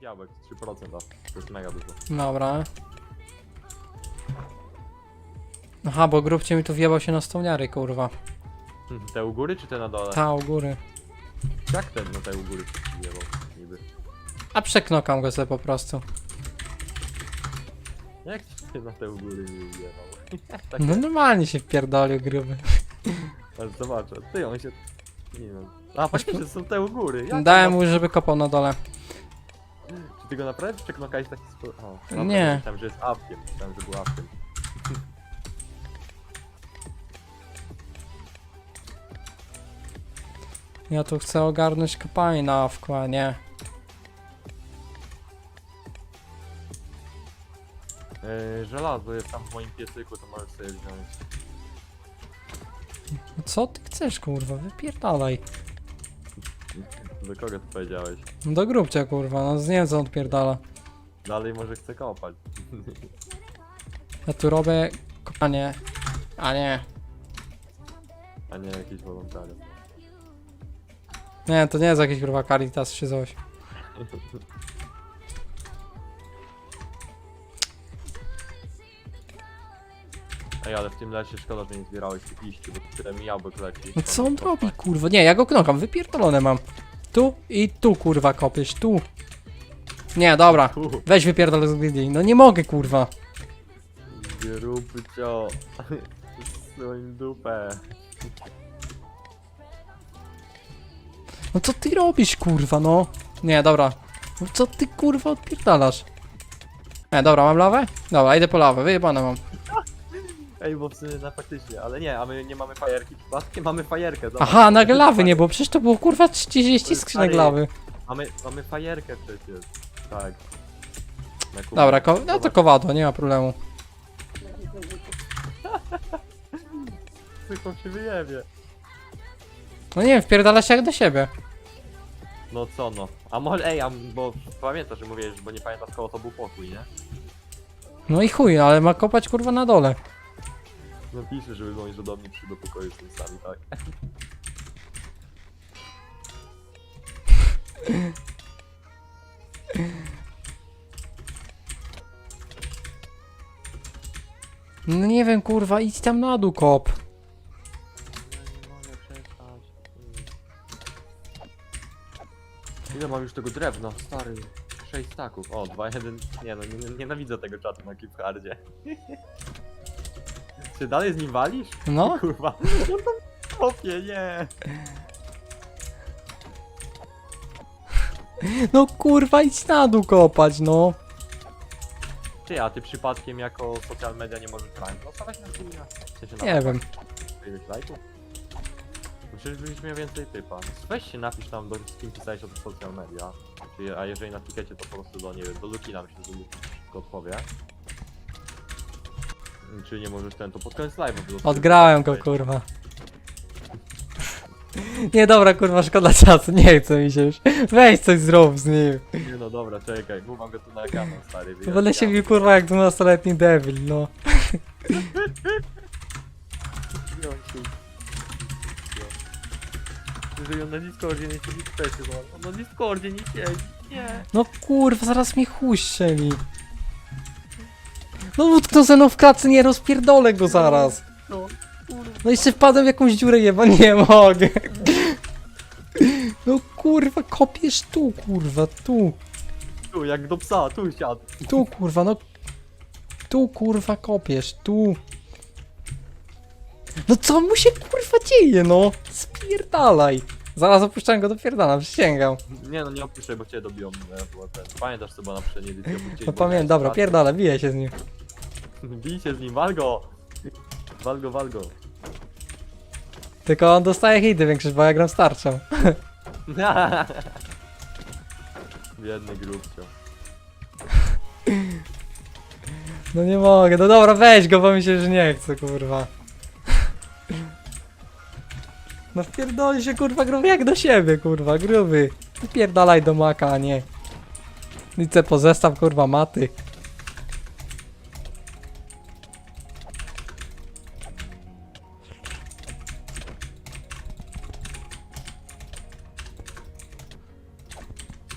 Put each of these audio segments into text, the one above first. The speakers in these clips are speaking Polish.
jabłek, 3%, a to jest mega dużo. Dobra. Aha, bo grubcie mi tu wjebał się na stołniary, kurwa. Hmm, Te u góry czy te na dole? Ta u góry. Jak ten na te u góry jebał niby? A przeknokam go sobie po prostu. Jak ty na te u góry nie jebał? tak, No normalnie się wpierdolił gruby. ale zobaczę, ty on się... Nie wiem. A faktycznie są te u góry. Jak Dałem mu, żeby kopał na dole. Czy ty go naprawdę przeknokałeś w taki sposób? O, dobra, Nie. Myślałem, że jest apkiem. Myślałem, że był apkiem. Ja tu chcę ogarnąć kopalnię na awku, a nie. Yy, żelazo jest tam w moim piecyku, to możesz sobie wziąć. No Co ty chcesz, kurwa? Wypierdalaj. Do kogo ty powiedziałeś? No do grubcia, kurwa, no z nie wiem co on odpierdala. Dalej może chce kopać. Ja tu robię kopanie. A nie. A nie jakiś wolontariat. Nie, to nie jest jakiś kurwa Caritas czy coś. Ej, ale w tym lesie szkoda, że nie zbierałeś tych liści, bo tyle mi jabłek leci. No co on robi, kurwa? Nie, ja go knokam, wypierdolone mam. Tu i tu, kurwa, kopiesz, tu. Nie, dobra. Tu, Weź wypierdol z gildii. No nie mogę, kurwa. gruby cio. Swoim dupę. No co ty robisz, kurwa, no? Nie, dobra. No co ty, kurwa, odpierdalasz? Nie, dobra, mam lawę? Dobra, idę po lawę, wyjebane mam. Ej, bo sumie na faktycznie, ale nie, a my nie mamy fajerki przypadkiem? Mamy fajerkę, zobacz. Aha, nagle lawy nie było, przecież to było, kurwa, 30 skrzynek lawy. Mamy, mamy fajerkę przecież. Tak. Na. Dobra, ko no to Zobacz, kowadło, nie ma problemu. Tylko się wyjebie. No nie wiem, wpierdala się jak do siebie. No co no. A może, ej, a bo pamiętasz, że mówiłeś, bo nie pamiętasz koło to był pokój, nie? No i chuj, ale ma kopać, kurwa, na dole. No pisze, żeby że do mnie przy do pokoju z tym sami, tak? No nie wiem, kurwa, idź tam na dół kop. Ja nie mogę przestać. Ile mam już tego drewna, stary? 6 staków. O, 2, 1. Nie no, nie, nienawidzę tego czatu na Keephardzie. Czy dalej z nim walisz? No, Kurwa. No to kopie, nie. no kurwa, idź na dół kopać, no. Ty, a ty przypadkiem jako social media nie możesz rank dostawać na filmie? Nie wiem. Jakiegoś lajku? Przecież byś miał więcej typa. Weź się napisz tam, do, z kim pisałeś o tych social media. Czy, a jeżeli na tikecie, to po prostu do, nie wiem, do Lukina myślę, że Lukin szybko odpowie. Czy nie możesz ten, to pod koniec live'u było. Odgrałem go, kurwa. Nie, dobra, kurwa, szkoda czasu, nie chce mi się już. Weź coś zrób z nim. Nie no dobra, czekaj, bo mam go tu na kanał, stary. wyjaśniam. Będę się bił, kurwa, jak 12-letni debil, no. Jeżeli on na Discordzie nie siedzi, to też się złamał. On na Discordzie nie siedzi, nie. No kurwa, zaraz mi chuj strzeli. No utknął ze mną w klatce, nie rozpierdolę go zaraz. No, No jeszcze wpadłem w jakąś dziurę jeba, nie mogę. No kurwa, kopiesz tu, kurwa, tu. tu, jak do psa, tu siadł. Tu kurwa, no. Tu kurwa kopiesz, tu. No co mu się kurwa dzieje, no? Spierdalaj. Zaraz opuszczam go do pierdala, przysięgam. Nie no, nie opuszczaj, bo cię dobiją. No, było ten. Pamiętasz co było na poprzedniej edycji? No pamiętam, dobra, pierdala, biję się z nim. Bij się z nim, wal go! Wal go, wal go. Tylko on dostaje hity większość, bo ja gram starczą. Biedny grubcio. No nie mogę, no dobra, weź go, bo mi się już nie chce, kurwa. No wpierdoli się, kurwa, gruby jak do siebie, kurwa, gruby. Wypierdalaj do maka, a nie. Licę po zestaw, kurwa, maty.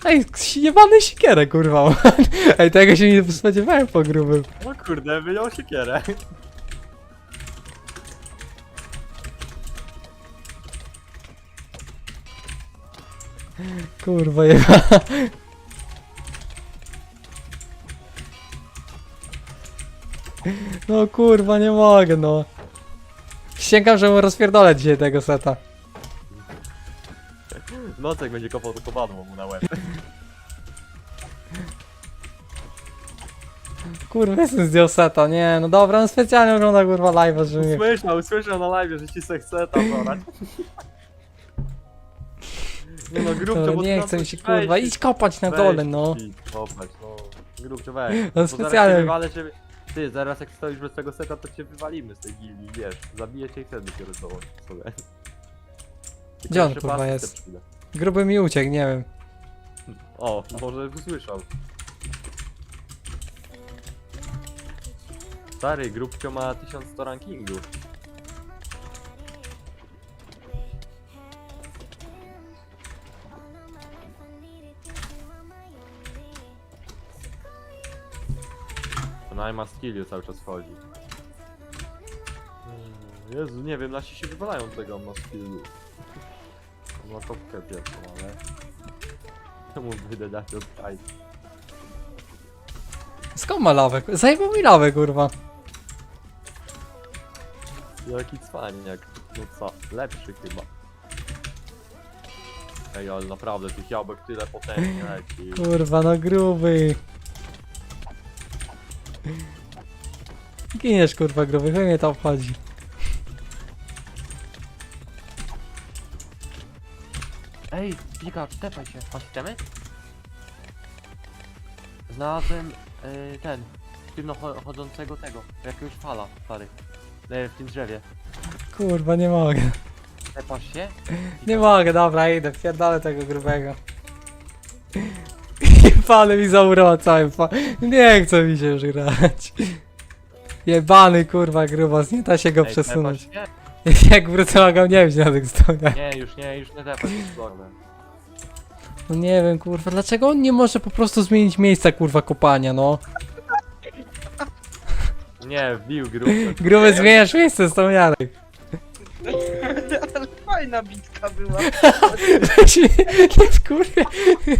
Ej, jebany sikierę, kurwa. Ej, tego się nie spodziewałem po grubym. No kurde, wyjął siekierę. Kurwa, jeba. No kurwa, nie mogę, no. Sięgam, że mu rozpierdolę dzisiaj tego seta. Nocek będzie kopał to kowadło mu na łeb. Kurwa, jestem zdjął seta, nie, no dobra, on specjalnie ogląda kurwa live'a, żeby mnie... Słyszał, słyszał na live, że ci se chce tam zorać. Nie no, grubcio, To bo nie ty chce mi się coś kurwa, weź, idź kopać na weź dole, no. Kopać, no. Grubcio weź. On Bo specjalnie- Zaraz cię wywalę, że... Ty, zaraz jak stoisz bez tego seta, to cię wywalimy z tej gildii, wiesz. Zabiję cię i wtedy dopiero dołączysz sobie. Tylko Gdzie on, jeszcze kurwa, pasy jest? te przyjdę. Gruby mi uciekł, nie wiem. O, może usłyszał. Stary, Grubcio ma 1100 rankingu. Najma skillu cały czas wchodzi. Mm, Jezu, nie wiem, nasi się wywalają tego na skillu. Ma topkę pierwszą, ale... Czemu wyjdę dać od kaj? Skąd ma lawę? Zajebał mi lawę, kurwa. Jaki cwaniak. No co, lepszy chyba. Ej, ale naprawdę, tych jabłek tyle potężnie leci. Kurwa, no gruby. Giniesz, kurwa, gruby, chuj mnie to obchodzi. Ej, Pika, tepaj się. Masz temy? Znalazłem y, ten, sztywno cho- chodzącego tego, jakiegoś fala, stary. Y, w tym drzewie. Kurwa, nie mogę. Tepasz się? Nie mogę, dobra, idę, pierdolę tego grubego. Jebany mi zaurała całym fa... Nie chce mi się już grać. Jebany, kurwa, grubas, nie da się go Ej, przesunąć. się? Jak wrócę, mogę nie wziąć na tych stronach. Nie, już nie, już nie tepasz, już dobra. No nie wiem, kurwa, dlaczego on nie może po prostu zmienić miejsca, kurwa, kopania, no? Nie, wbił grubcio. Gruby, zmieniasz miejsce z tą miarą. Ale fajna bitka była. Weź mnie, nie.